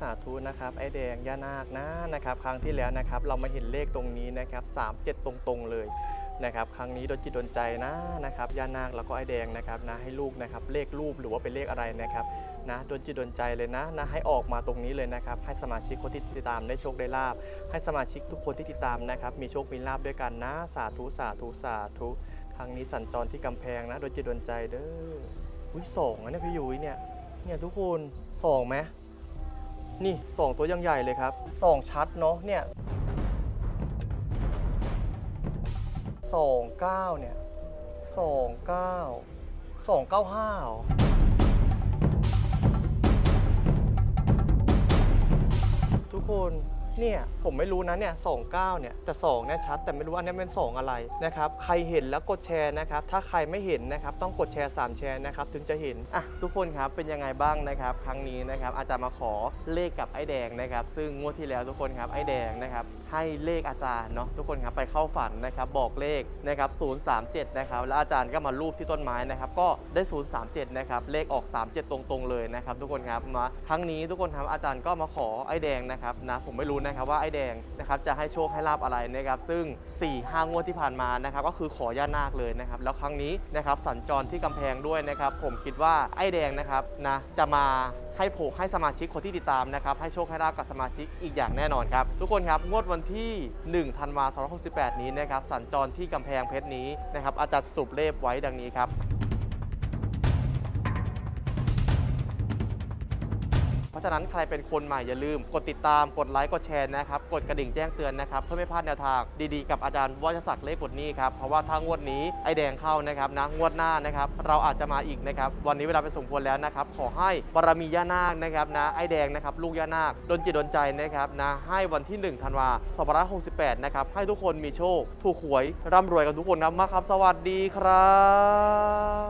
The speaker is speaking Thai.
สาธุนะครับไอแดงย่านาคนะนะครับครั้งที่แล้วนะครับเรามาเห็นเลขตรงนี้นะครับ37 ตรงๆเลยนะครับครั้งนี้โดนจิตโดนใจนะนะครับย่านาคแล้วก็ไอแดงนะครับนะให้ลูกนะครับเลขรูปหรือว่าเป็นเลขอะไรนะครับนะโดนจิตโดนใจเลยนะนะให้ออกมาตรงนี้เลยนะครับให้สมาชิกคนที่ติดตามได้โชคได้ลาบ ให้สมาชิกทุกคนที่ติดตามนะครับมีโชคมีลาบด้วยกันนะ สาธุสาธุสาธุครั้งนี้สัญจรที่กำแพงนะโดนจิตโดนใจเด้ออุ้ยสองนะเนี่ยพี่ยุ้ยเนี่ยเนี่ยทุกคนสองไหม นี่สองตัวยังใหญ่เลยครับสองชัดเนาะเนี่ยสองเก้าเนี่ยสองเก้าสองเก้าห้าทุกคน เนี่ยผมไม่รู้นะเนี่ยสองเก้าเนี่ยแต่สองเนี่ยชัดแต่ไม่รู้อันนี้เป็นสองอะไรนะครับใครเห็นแล้วกดแชร์นะครับถ้าใครไม่เห็นนะครับต้องกดแชร์ 3 แชร์นะครับถึงจะเห็นอะทุกคนครับเป็นยังไงบ้างนะครับ ครั้งนี้นะครับอาจารย์มาขอเลขกับไอ้แดงนะครับซึ่งงวดที่แล้วทุกคนครับไอ้แดงนะครับให้เลขอาจารย์เนาะทุกคนครับไปเข้าฝันนะครับบอกเลขนะครับ037นะครับแล้วอาจารย์ก็มารูปที่ต้นไม้นะครับก็ได้ 037นะครับเลขออก 37 ตรงๆเลยนะครับทุกคนครับมาครั้งนี้ทุกคนครับอาจารย์ก็มาขอไอ้แดงนะครับนะผมไม่รู้นะครับว่าไอ้แดงนะครับจะให้โชคให้ลาบอะไรนะครับซึ่ง 4 5 งวดที่ผ่านมานะครับก็คือขอย่านาคเลยนะครับแล้วครั้งนี้นะครับสัญจรที่กำแพงด้วยนะครับผมคิดว่าไอ้แดงนะครับนะจะมาให้โผให้สมาชิกคนที่ติดตามนะครับให้โชคให้ลาบกับสมาชิกอีกอย่างแน่นอนครับ ทุกคนครับงวดวันที่ 1 ธันวาคม 2568 นี้นะครับสัญจรที่กำแพงเพชรนี้นะครับอาจารย์สรุปเลขไว้ดังนี้ครับ ราะฉะนั้นใครเป็นคนใหม่อย่าลืม กดติดตามกดไลค์กดแชร์นะครับกดกระดิ่งแจ้งเตือนนะครับเพื่อไม่พลาดแนวทางดีๆกับอาจารย์วัชศักดิ์เลขปลดหนี้ครับเพราะว่าถ้างวดนี้ไอแดงเข้านะครับนะงวดหน้านะครับเราอาจจะมาอีกนะครับวันนี้เวลาเป็นสมควรแล้วนะครับขอให้บารมีย่านาคนะครับนะไอแดงนะครับลูกย่านาคดนจิตดนใจนะครับนะให้วันที่1ธันวาคม2568นะครับให้ทุกคนมีโชค ถูกหวยร่ำรวยกันทุกคนนะมากครับ สวัสดีครับ